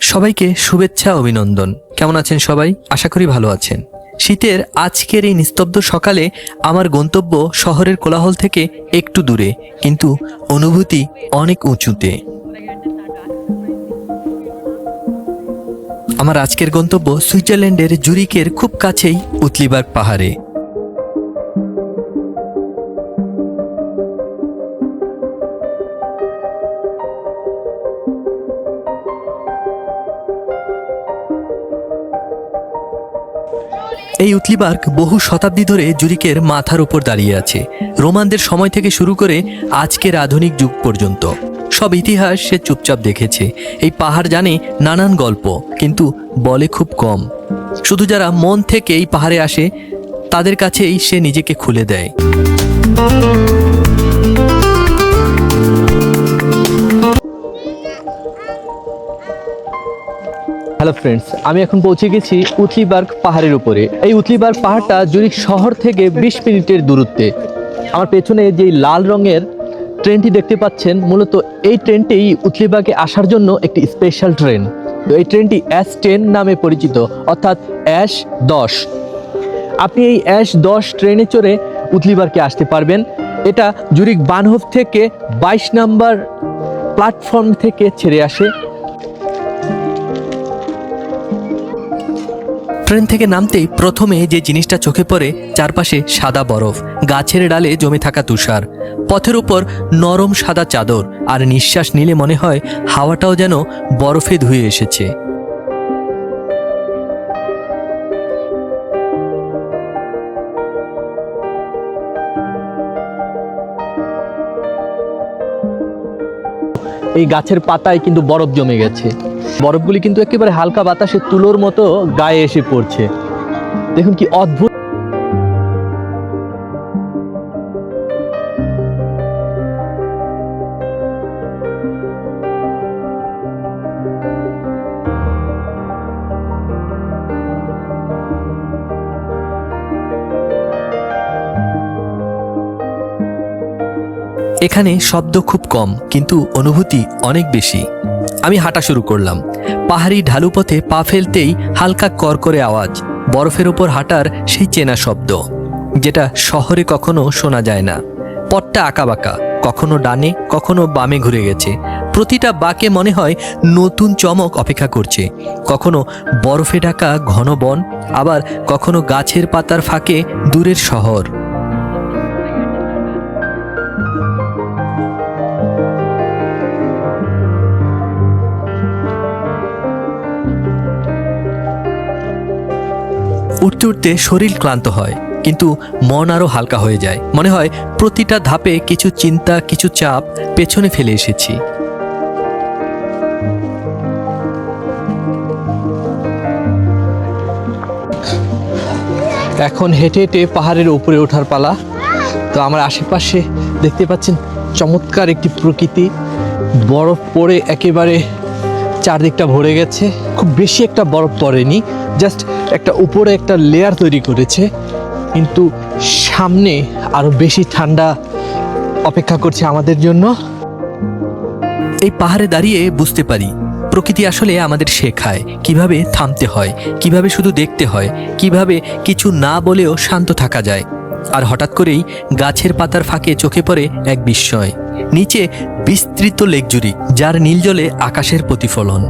সবাইকে শুভেচ্ছা, অভিনন্দন। কেমন আছেন সবাই? আশা করি ভালো আছেন। শীতের আজকের এই নিস্তব্ধ সকালে আমার গন্তব্য শহরের কোলাহল থেকে একটু দূরে, কিন্তু অনুভূতি অনেক উঁচুতে। আমার আজকের গন্তব্য সুইজারল্যান্ডের জুরিকের খুব কাছেই উতলিবার্গ পাহাড়ে। এই উতলিবার্গ বহু শতাব্দী ধরে জুরিকের মাথার উপর দাঁড়িয়ে আছে। রোমানদের সময় থেকে শুরু করে আজকের আধুনিক যুগ পর্যন্ত। সব ইতিহাস সে চুপচাপ দেখেছে। এই পাহাড় জানে নানান গল্প, কিন্তু বলে খুব কম। শুধু যারা মন থেকে এই পাহাড়ে আসে, তাদের কাছেই সে নিজেকে খুলে দেয়। হ্যালো ফ্রেন্ডস আমি এখন পৌঁছে গেছি উতলিবার্গ পাহাড়ের উপরে। এই উতলিবার্গ পাহাড়টা জুরিক শহর থেকে বিশ মিনিটের দূরত্বে। আমার পেছনে যে লাল রঙের ট্রেনটি দেখতে পাচ্ছেন, মূলত এই ট্রেনটি উতলিবার্গে আসার জন্য একটি স্পেশাল ট্রেন তো এই ট্রেনটি অ্যাশ টেন নামে পরিচিত, অর্থাৎ অ্যাশ দশ। আপনি এই অ্যাশ দশ ট্রেনে চড়ে উতলিবার্গে আসতে পারবেন। এটা জুরিক বানহোফ থেকে বাইশ নাম্বার প্ল্যাটফর্ম থেকে ছেড়ে আসে। ট্রেন থেকে নামতেই প্রথমে যে জিনিসটা চোখে পড়ে, চারপাশে সাদা বরফ, গাছের ডালে জমে থাকা তুষার। পথের উপর নরম সাদা চাদর, আর নিঃশ্বাস নিলে মনে হয় হাওয়াটাও যেন বরফে ধুয়ে এসেছে। এই গাছের পাতায় কিন্তু বরফ জমে গেছে। বরফগুলি কিন্তু একেবারে হালকা বাতাসে তুলোর মতো গায়ে এসে পড়ছে। দেখুন কি অদ্ভুত এখানে শব্দ খুব কম, কিন্তু অনুভূতি অনেক বেশি। আমি হাঁটা শুরু করলাম। পাহাড়ি ঢালু পথে পা ফেলতেই হালকা করকরে আওয়াজ, বরফের ওপর হাঁটার সেই চেনা শব্দ, যেটা শহরে কখনো শোনা যায় না। পথটা আঁকাবাঁকা, কখনো ডানে, কখনো বামে ঘুরে গেছে। প্রতিটা বাঁকে মনে হয় নতুন চমক অপেক্ষা করছে। কখনো বরফে ঢাকা ঘন বন, আবার কখনো গাছের পাতার ফাঁকে দূরের শহর। উঠতে উঠতে শরীর ক্লান্ত হয়, কিন্তু মন আরও হালকা হয়ে যায়। মনে হয় প্রতিটা ধাপে কিছু চিন্তা, কিছু চাপ পেছনে ফেলে এসেছি। এখন হেঁটে হেঁটে পাহাড়ের উপরে ওঠার পালা। তো আমার আশেপাশে দেখতে পাচ্ছেন চমৎকার একটি প্রকৃতি। বরফ পড়ে একেবারে চারদিকটা ভরে গেছে। খুব বেশি একটা বরফ পড়েনি জাস্ট একটা উপরে একটা লেয়ার তৈরি করেছে। কিন্তু সামনে আরও বেশি ঠান্ডা অপেক্ষা করছে আমাদের জন্য। এই পাহাড়ে দাঁড়িয়ে বুঝতে পারি, প্রকৃতি আসলে আমাদের শেখায় কীভাবে থামতে হয়, কীভাবে শুধু দেখতে হয়, কীভাবে কিছু না বলেও শান্ত থাকা যায়। আর হঠাৎ করেই গাছের পাতার ফাঁকে চোখে পড়ে এক বিস্ময়। নিচে বিস্তৃত লেক জুড়ি, যার নীল জলে আকাশের প্রতিফলন।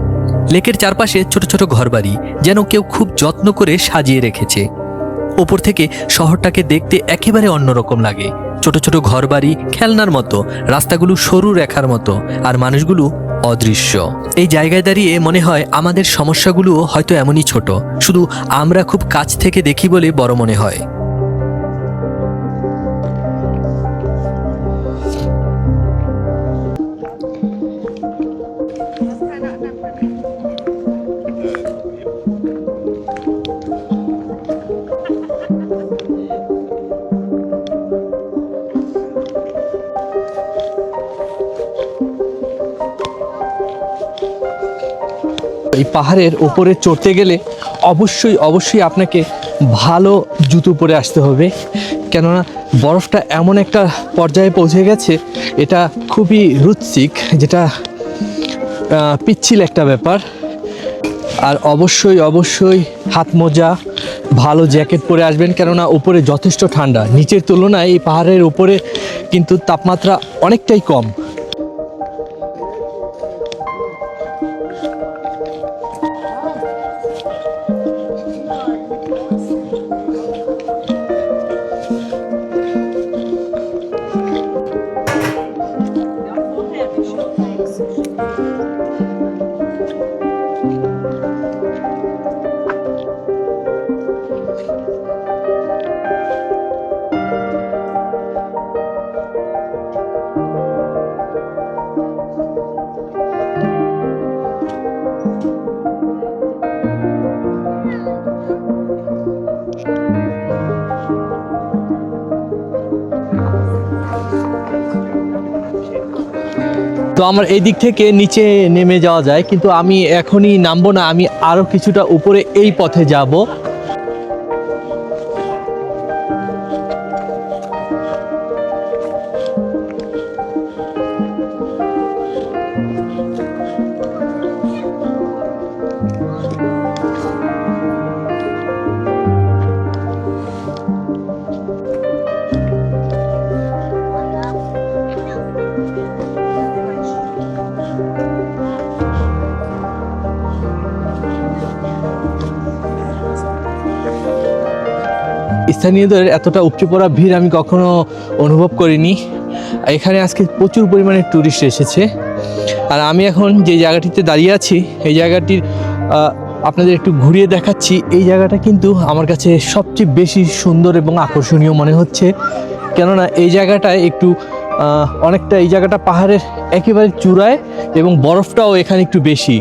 লেকের চারপাশে ছোট ছোট ঘরবাড়ি, যেন কেউ খুব যত্ন করে সাজিয়ে রেখেছে। ওপর থেকে শহরটাকে দেখতে একেবারে অন্যরকম লাগে। ছোট ছোট ঘরবাড়ি, খেলনার মতো, রাস্তাগুলো সরু রেখার মতো, আর মানুষগুলো অদৃশ্য। এই জায়গায় দাঁড়িয়ে মনে হয় আমাদের সমস্যাগুলোও হয়তো এমনই ছোট। শুধু আমরা খুব কাছ থেকে দেখি বলে বড় মনে হয়। এই পাহাড়ের ওপরে চড়তে গেলে অবশ্যই অবশ্যই আপনাকে ভালো জুতো পরে আসতে হবে। কেননা বরফটা এমন একটা পর্যায়ে পৌঁছে গেছে, এটা খুবই রুচিক যেটা পিচ্ছিল একটা ব্যাপার। আর অবশ্যই অবশ্যই হাত মোজা, ভালো জ্যাকেট পরে আসবেন, কেননা উপরে যথেষ্ট ঠান্ডা। নিচের তুলনায় এই পাহাড়ের উপরে কিন্তু তাপমাত্রা অনেকটাই কম। তো আমার এই দিক থেকে নিচে নেমে যাওয়া যায়, কিন্তু আমি এখনই নামবো না, আমি আরও কিছুটা উপরে এই পথে যাব। স্থানীয়দের এতটা উপচে পড়া ভিড় আমি কখনো অনুভব করিনি। এখানে আজকে প্রচুর পরিমাণে ট্যুরিস্ট এসেছে। আর আমি এখন যে জায়গাটিতে দাঁড়িয়ে আছি, এই জায়গাটির আপনাদের একটু ঘুরিয়ে দেখাচ্ছি। এই জায়গাটা কিন্তু আমার কাছে সবচেয়ে বেশি সুন্দর এবং আকর্ষণীয় মনে হচ্ছে। কেননা এই জায়গাটায় একটু অনেকটা এই জায়গাটা পাহাড়ের একেবারে চূড়ায় এবং বরফটাও এখানে একটু বেশি।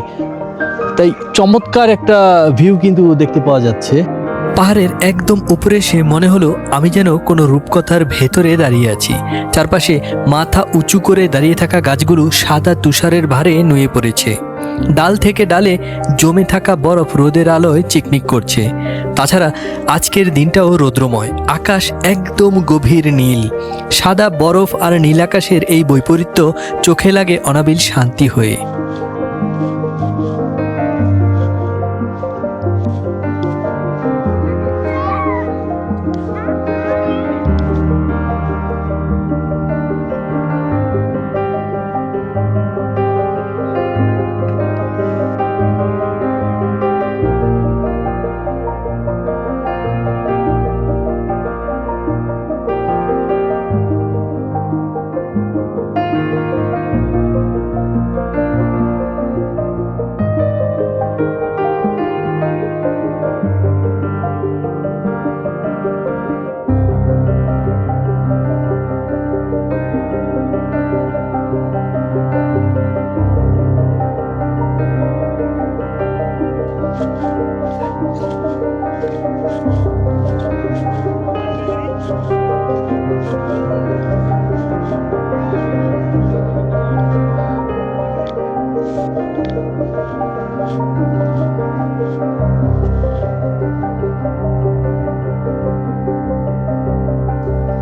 তাই চমৎকার একটা ভিউ কিন্তু দেখতে পাওয়া যাচ্ছে। পাহাড়ের একদম উপরে সে মনে হলো, আমি যেন কোনো রূপকথার ভেতরে দাঁড়িয়ে আছি। চারপাশে মাথা উঁচু করে দাঁড়িয়ে থাকা গাছগুলো সাদা তুষারের ভারে নুয়ে পড়েছে। ডাল থেকে ডালে জমে থাকা বরফ রোদের আলোয় চিকমিক করছে। তাছাড়া আজকের দিনটাও রৌদ্রময়, আকাশ একদম গভীর নীল। সাদা বরফ আর নীল আকাশের এই বৈপরীত্য চোখে লাগে অনাবিল শান্তি হয়ে।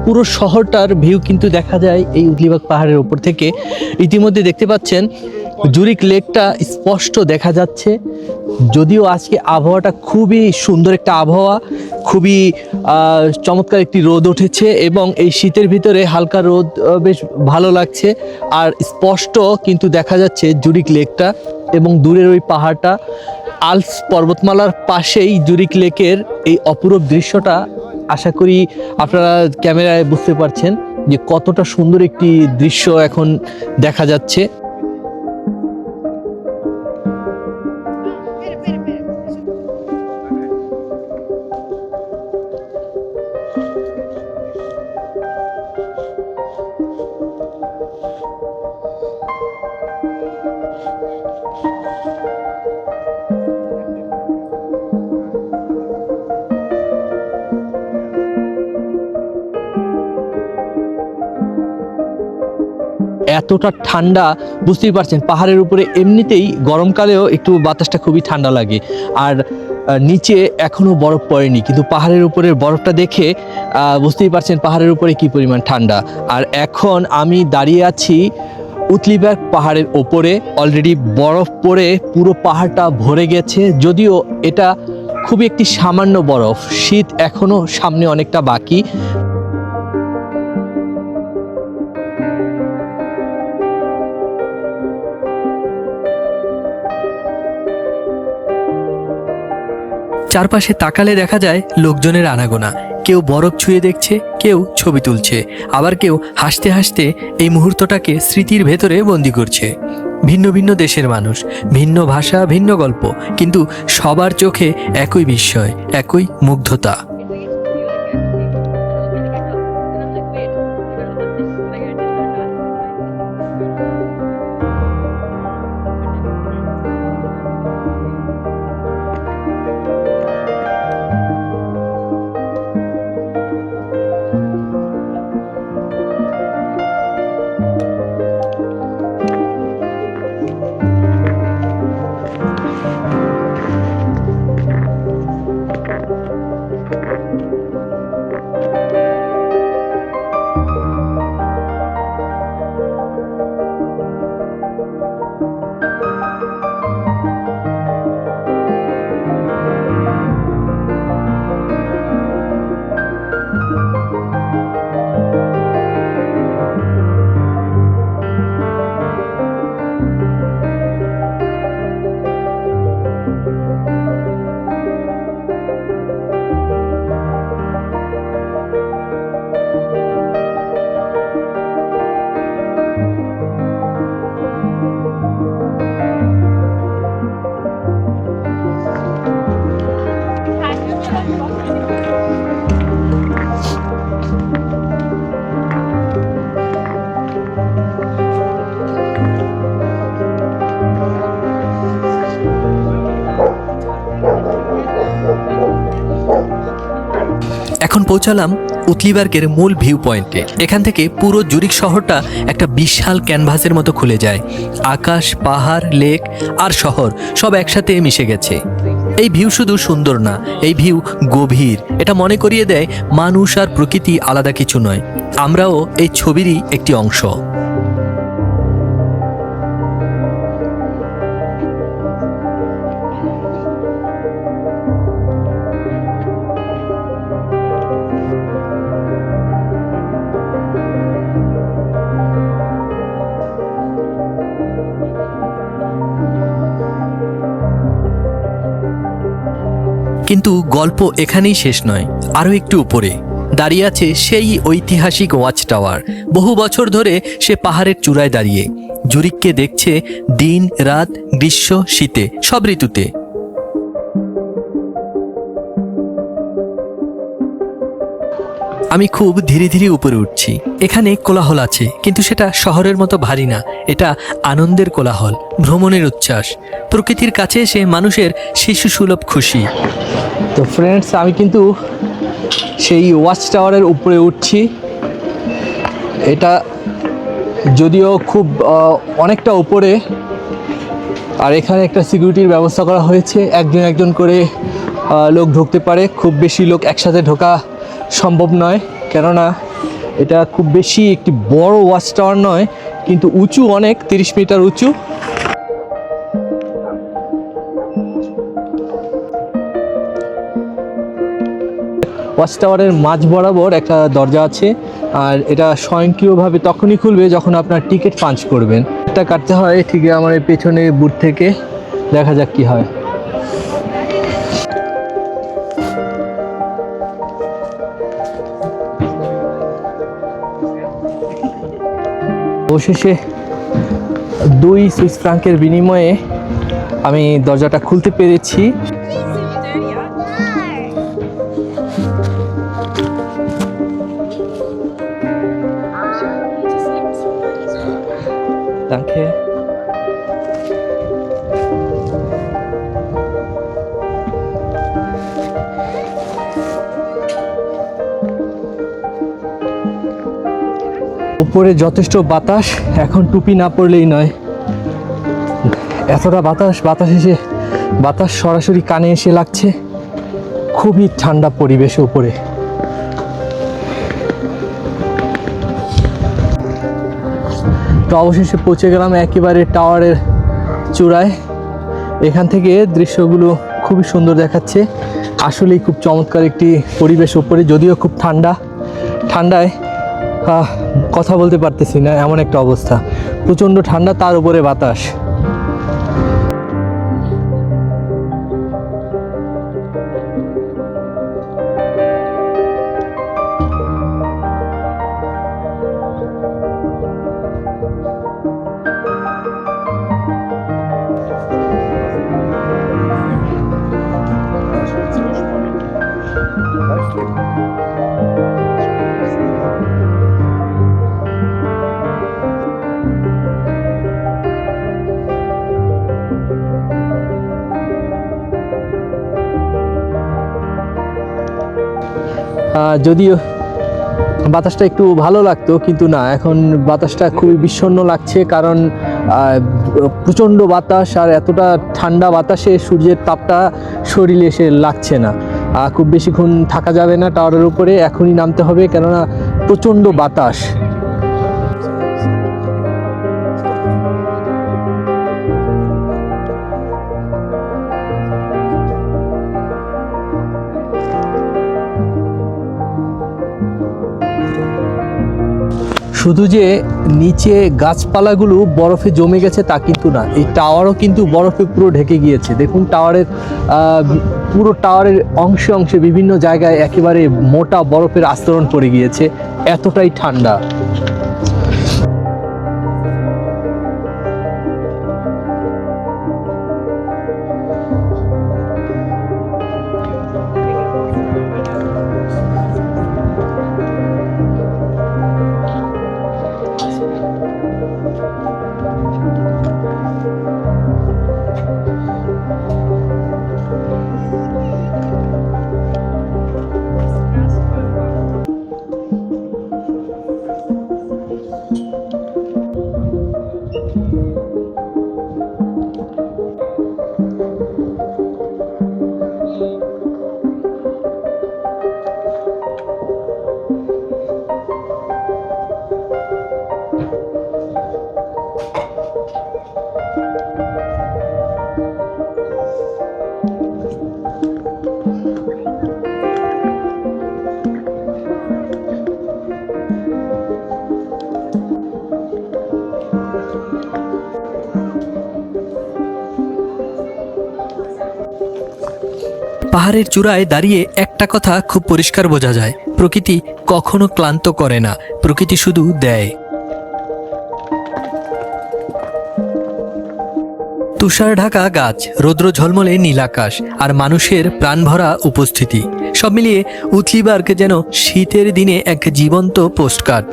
পুরো শহরটার ভিউ কিন্তু দেখা যায় এই উদলিবাগ পাহাড়ের উপর থেকে। ইতিমধ্যে দেখতে পাচ্ছেন জুরিক লেকটা স্পষ্ট দেখা যাচ্ছে। যদিও আজকে আবহাওয়াটা খুবই সুন্দর একটা আবহাওয়া, খুবই চমৎকার একটি রোদ উঠেছে এবং এই শীতের ভিতরে হালকা রোদ বেশ ভালো লাগছে। আর স্পষ্ট কিন্তু দেখা যাচ্ছে জুরিক লেকটা এবং দূরের ওই পাহাড়টা। আলস পর্বতমালার পাশেই জুরিক লেকের এই অপরূপ দৃশ্যটা আশা করি আপনারা ক্যামেরায় বুঝতে পারছেন যে কতটা সুন্দর একটি দৃশ্য এখন দেখা যাচ্ছে। এতটা ঠান্ডা বুঝতেই পারছেন, পাহাড়ের উপরে এমনিতেই গরমকালেও একটু বাতাসটা খুবই ঠান্ডা লাগে। আর নিচে এখনও বরফ পড়েনি, কিন্তু পাহাড়ের উপরে বরফটা দেখে বুঝতেই পারছেন পাহাড়ের উপরে কি পরিমাণ ঠান্ডা। আর এখন আমি দাঁড়িয়ে আছি উতলিব্যাগ পাহাড়ের ওপরে, অলরেডি বরফ পড়ে পুরো পাহাড়টা ভরে গেছে, যদিও এটা খুবই একটি সামান্য বরফ, শীত এখনও সামনে অনেকটা বাকি। চারপাশে তাকালে দেখা যায় লোকজনের আনাগোনা। কেউ বরফ ছুঁয়ে দেখছে, কেউ ছবি তুলছে। আবার কেউ হাসতে হাসতে এই মুহূর্তটাকে স্মৃতির ভেতরে বন্দি করছে। ভিন্ন ভিন্ন দেশের মানুষ, ভিন্ন ভাষা, ভিন্ন গল্প, কিন্তু সবার চোখে একই বিস্ময়, একই মুগ্ধতা। এখন পৌঁছালাম উতলিবার্গের মূল ভিউ পয়েন্টে এখান থেকে পুরো জুরিক শহরটা একটা বিশাল ক্যানভাসের মতো খুলে যায়। আকাশ, পাহাড়, লেক আর শহর সব একসাথে মিশে গেছে। এই ভিউ শুধু সুন্দর না, এই ভিউ গভীর। এটা মনে করিয়ে দেয় মানুষ আর প্রকৃতি আলাদা কিছু নয়। আমরাও এই ছবিরই একটি অংশ। কিন্তু গল্প এখানেই শেষ নয়, আরও একটু উপরে। দাঁড়িয়ে আছে সেই ঐতিহাসিক ওয়াচ টাওয়ার। বহু বছর ধরে সে পাহাড়ের চূড়ায় দাঁড়িয়ে। জুরিককে দেখছে দিন, রাত, গ্রীষ্ম, শীতে, সব ঋতুতে। আমি খুব ধীরে ধীরে উপরে উঠছি। এখানে কোলাহল আছে, কিন্তু সেটা শহরের মতো ভারী না। এটা আনন্দের কোলাহল, ভ্রমণের উচ্ছ্বাস। প্রকৃতির কাছে এসে মানুষের শিশু সুলভ খুশি। তো ফ্রেন্ডস আমি কিন্তু সেই ওয়াচ টাওয়ারের উপরে উঠছি। এটা যদিও খুব অনেকটা উপরে, আর এখানে একটা সিকিউরিটির ব্যবস্থা করা হয়েছে। একজন একজন করে লোক ঢুকতে পারে। খুব বেশি লোক একসাথে ঢোকা সম্ভব নয়। কেননা এটা খুব বেশি একটি বড় ওয়াচ টাওয়ার নয়, কিন্তু উঁচু অনেক, তিরিশ মিটার উঁচু। ওয়াচ টাওয়ারের মাঝ বরাবর একটা দরজা আছে, আর এটা স্বয়ংক্রিয়ভাবে তখনই খুলবে যখন আপনার টিকিট পাঞ্চ করবেন। এটা কাটতে হয় ঠিক আমার এই পেছনে বুথ থেকে, দেখা যাক কি হয়। অবশেষে দুই সুইস ফ্রাঙ্কের বিনিময়ে আমি দরজাটা খুলতে পেরেছি। Danke. উপরে যথেষ্ট বাতাস, এখন টুপি না পড়লেই নয়। এতটা বাতাস বাতাস এসে, বাতাস সরাসরি কানে এসে লাগছে। খুবই ঠান্ডা পরিবেশ উপরে। তো অবশেষে পৌঁছে গেলাম একেবারে টাওয়ারের চূড়ায়। এখান থেকে দৃশ্যগুলো খুবই সুন্দর দেখাচ্ছে। আসলেই খুব চমৎকার একটি পরিবেশ ওপরে যদিও খুব ঠান্ডা। ঠান্ডায় কথা বলতে পারতেছি না, এমন একটা অবস্থা। প্রচণ্ড ঠান্ডা, তার উপরে বাতাস। যদিও বাতাসটা একটু ভালো লাগতো, কিন্তু না, এখন বাতাসটা খুবই বিষণ্ণ লাগছে কারণ প্রচণ্ড বাতাস আর এতটা ঠান্ডা বাতাসে সূর্যের তাপটা শরীরে এসে লাগছে না। খুব বেশিক্ষণ থাকা যাবে না টাওয়ারের উপরে, এখনই নামতে হবে কেননা প্রচণ্ড বাতাস। শুধু যে নিচে গাছপালাগুলো বরফে জমে গেছে তা কিন্তু না, এই টাওয়ারও কিন্তু বরফে পুরো ঢেকে গিয়েছে। দেখুন টাওয়ারের পুরো টাওয়ারের অংশে অংশে বিভিন্ন জায়গায় একেবারে মোটা বরফের আস্তরণ পড়ে গিয়েছে, এতটাই ঠান্ডা। পাহাড়ের চূড়ায় দাঁড়িয়ে একটা কথা খুব পরিষ্কার বোঝা যায়। প্রকৃতি কখনো ক্লান্ত করে না। প্রকৃতি শুধু দেয়। তুষার ঢাকা গাছ, রৌদ্র ঝলমলে নীলাকাশ আর মানুষের প্রাণভরা উপস্থিতি। সব মিলিয়ে উথলিবার্গ যেন শীতের দিনে এক জীবন্ত পোস্টকার্ড।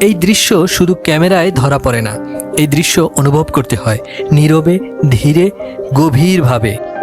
এই দৃশ্য শুধু ক্যামেরায় ধরা পড়ে না। এই দৃশ্য অনুভব করতে হয় নীরবে, ধীরে, গভীরভাবে।